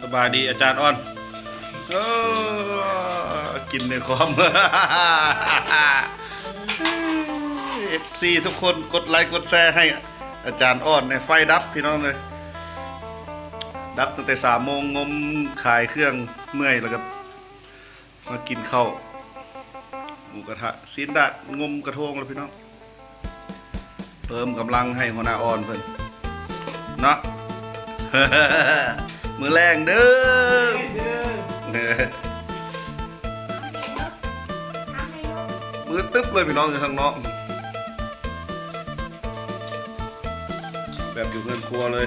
สบายดีอาจารย์อ้อนกินในคอมเอฟซีทุกคนกดไลค์กดแชร์ให้อาจารย์อ้อนในไฟดับพี่น้องเลย ดับตั้งแต่สามโมงงมขายเครื่องเมื่อยแล้วก็มากินข้าวหมูกระทะซีนดัดงมกระทงแล้วพี่น้อง เพิ่มกำลังให้หัวหน้าอ่อนเพิ่นเนาะ มือแรงเด้อมือตึ๊บเลยพี่น้องอยู่ทางนอกแบบอยู่เงินครัวเลย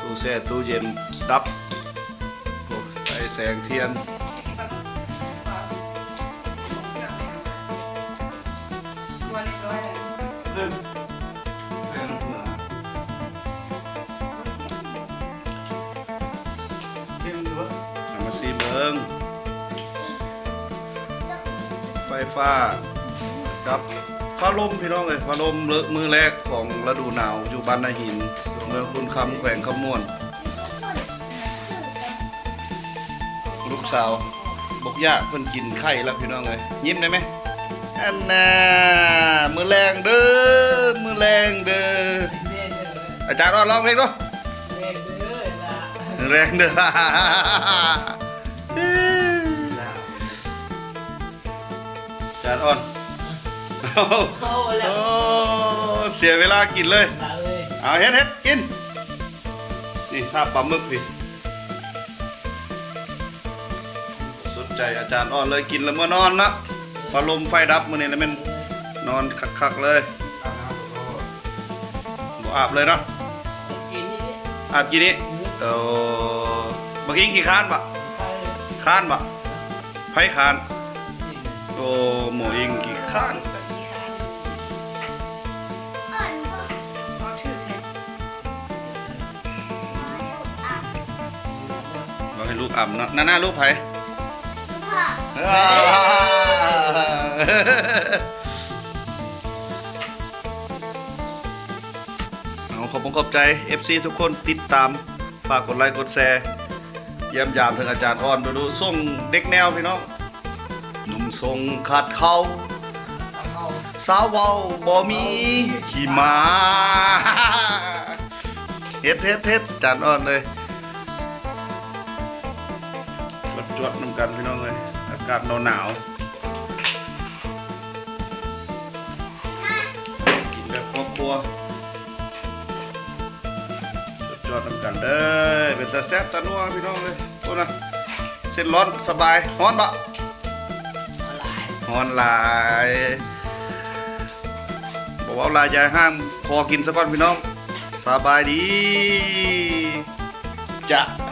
ตู้แช่ตู้เย็นดับโอ้ไฟแสงเทียน มาซีเบิง ไฟฟ้าดับฟ้าลมพี่น้องเลยฟ้าลมเลอะมือแรกของฤดูหนาวอยู่บ้านนาหิน เมืองคุณคำแขวงขมวน ลูกสาวบอกย่าเพิ่นกินไข่แล้วพี่น้องเลยยิ้มได้ไหมอันน่ะมือแรงเด้อมือแรงเด้อเด่นเลยอาจารย์อ้อนร้องเพลงด้วยเด่นเลยล่ะมือแรงเด้ออา จารย์อ้อนโตแล้โอ้วเสียเวลากินเลยล่ะเอ้ยเอาเฮ็ดเฮ็ดกิน นี่ถ้าปลาหมึกดิสนใจอาจารย์อ้อนเลยกินแล้วเมื่อนอนนะปลาลมไฟดับมื้อนี้แล้วมันนอนคักๆเลยบ่อาบเลยเนาะกินนี่อาบกี่นี้เออเมื่อกี้กี่ค้านปะ ใครค้านปะไผค้านโอ้หมูอิงกี่ค้านบอกให้ลูกอ่ำเนาะหน้าหน้าลูกไผเอาขอบคุณขอบใจ FC ทุกคนติดตาม ฝากกดไลค์กดแชร์ เยี่ยมยามถึงอาจารย์อ่อนดูดูส่งเด็กแนวพี่น้องหนุ่มทรงขาดเขาสาวเว้าบ่มีขี่มาเฮ็ดเฮ็ดเฮ็ดอาจารย์อ่อนเลยจวดจวดๆนำกันพี่น้องเลยอากาศหนาวหนาวกินแบบครอบครัว จอดน้ำกันเด้อเป็นตาแซ่บตานัวพี่น้องเลยโอ้นะเส้นร้อนสบายฮ้อนปะฮ้อนลายบอกว่าลายยายห้ามพอกินสักก้อนพี่น้องสบายดีจ้ะ